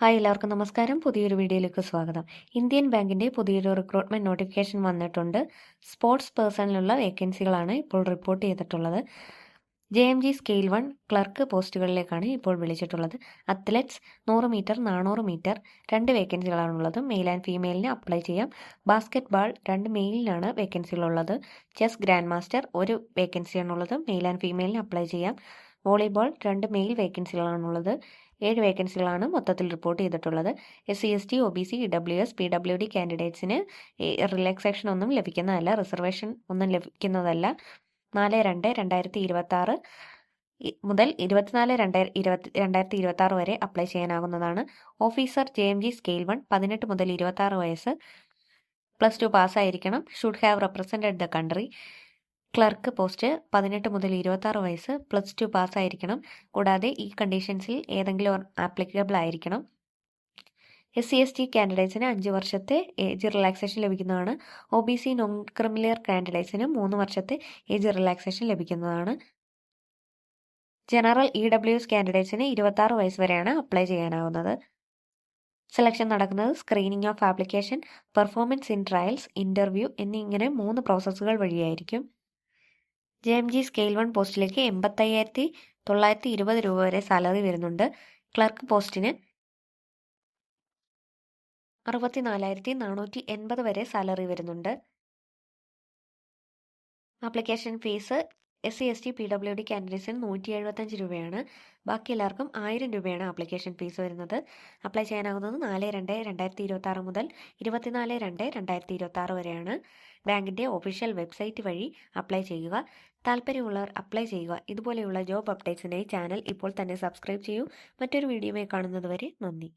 Hi എല്ലാവർക്കും നമസ്കാരം. പുതിയൊരു വീഡിയോയിലേക്ക് സ്വാഗതം. ഇന്ത്യൻ ബാങ്കിന്റെ പുതിയൊരു റിക്രൂട്ട്മെന്റ് നോട്ടിഫിക്കേഷൻ വന്നിട്ടുണ്ട്. സ്പോർട്സ് പേഴ്സണിലുള്ള വേക്കൻസികളാണ് ഇപ്പോൾ റിപ്പോർട്ട് ചെയ്തിട്ടുള്ളത്. J M G scale one clerk പോസ്റ്റുകളിലേക്കാണ് ഇപ്പോൾ വിളിച്ചിട്ടുള്ളത്. അത്ലറ്റ്സ് നൂറ് മീറ്റർ നാനൂറ് മീറ്റർ രണ്ട് വേക്കൻസികളാണുള്ളത് മെയിൽ ആൻഡ് ഫീമെയിലിന് അപ്ലൈ ചെയ്യാം. ബാസ്ക്കറ്റ് ബാൾ രണ്ട് മെയിലിനാണ് വേക്കൻസികളുള്ളത് ചെസ് ഗ്രാൻഡ് മാസ്റ്റർ ഒരു വേക്കൻസിയാണുള്ളത് മെയിൽ ആൻഡ് ഫീമെയിലിന് അപ്ലൈ ചെയ്യാം. വോളിബോൾ രണ്ട് മെയിൽ വേക്കൻസികളാണുള്ളത് ഏഴ് വേക്കൻസികളാണ് മൊത്തത്തിൽ റിപ്പോർട്ട് ചെയ്തിട്ടുള്ളത്. S C S T O B C W S P W D കാൻഡിഡേറ്റ്സിന് relaxation ഒന്നും ലഭിക്കുന്നതല്ല റിസർവേഷൻ ഒന്നും ലഭിക്കുന്നതല്ല. നാല് രണ്ട് രണ്ടായിരത്തി ഇരുപത്തി ആറ് മുതൽ ഇരുപത്തിനാല് രണ്ടായിരം ഇരുപത്തി രണ്ടായിരത്തി ഇരുപത്തി ആറ് വരെ apply ചെയ്യാനാകുന്നതാണ്. Officer J M G scale one പതിനെട്ട് മുതൽ ഇരുപത്തി ആറ് വയസ്സ് plus two പാസ്സായിരിക്കണം should have represented the country clerk post പതിനെട്ട് മുതൽ ഇരുപത്താറ് വയസ്സ് പ്ലസ് ടു പാസ്സായിരിക്കണം. കൂടാതെ ഈ കണ്ടീഷൻസിൽ ഏതെങ്കിലും ആപ്ലിക്കബിൾ ആയിരിക്കണം. എസ് സി എസ് ടി കാൻഡിഡേറ്റ്സിന് അഞ്ച് വർഷത്തെ ഏജ് റിലാക്സേഷൻ ലഭിക്കുന്നതാണ്. O B C non criminal കാൻഡിഡേറ്റ്സിന് മൂന്ന് വർഷത്തെ ഏജ് റിലാക്സേഷൻ ലഭിക്കുന്നതാണ്. ജനറൽ ഇ ഡബ്ല്യു എസ് കാൻഡിഡേറ്റ്സിന് ഇരുപത്താറ് വയസ്സ് വരെയാണ് അപ്ലൈ ചെയ്യാനാവുന്നത്. സെലക്ഷൻ നടക്കുന്നത് screening of application performance in trials interview എന്നിങ്ങനെ മൂന്ന് പ്രോസസ്സുകൾ വഴിയായിരിക്കും. J M G scale one പോസ്റ്റിലേക്ക് എൺപത്തയ്യായിരത്തി തൊള്ളായിരത്തി ഇരുപത് രൂപ വരെ സാലറി വരുന്നുണ്ട്. ക്ലർക്ക് പോസ്റ്റിന് അറുപത്തിനാലായിരത്തി നാനൂറ്റി എൺപത് വരെ സാലറി വരുന്നുണ്ട്. Application fees S C S T P W D കാൻഡിഡേറ്റ്സിന് നൂറ്റി എഴുപത്തഞ്ച് രൂപയാണ്. ബാക്കി എല്ലാവർക്കും ആയിരം രൂപയാണ് ആപ്ലിക്കേഷൻ ഫീസ് വരുന്നത്. അപ്ലൈ ചെയ്യാനാകുന്നത് നാല് രണ്ട് രണ്ടായിരത്തി ഇരുപത്തി മുതൽ ഇരുപത്തിനാല് രണ്ട് രണ്ടായിരത്തി ഇരുപത്തി വരെയാണ്. ബാങ്കിന്റെ ഒഫീഷ്യൽ വെബ്സൈറ്റ് വഴി അപ്ലൈ ചെയ്യുക. താല്പര്യമുള്ളവർ അപ്ലൈ ചെയ്യുക. ഇതുപോലെയുള്ള ജോബ് അപ്ഡേറ്റ്സിനായി ചാനൽ ഇപ്പോൾ തന്നെ സബ്സ്ക്രൈബ് ചെയ്യൂ. മറ്റൊരു വീഡിയോയുമായി കാണുന്നത് വരെ നന്ദി.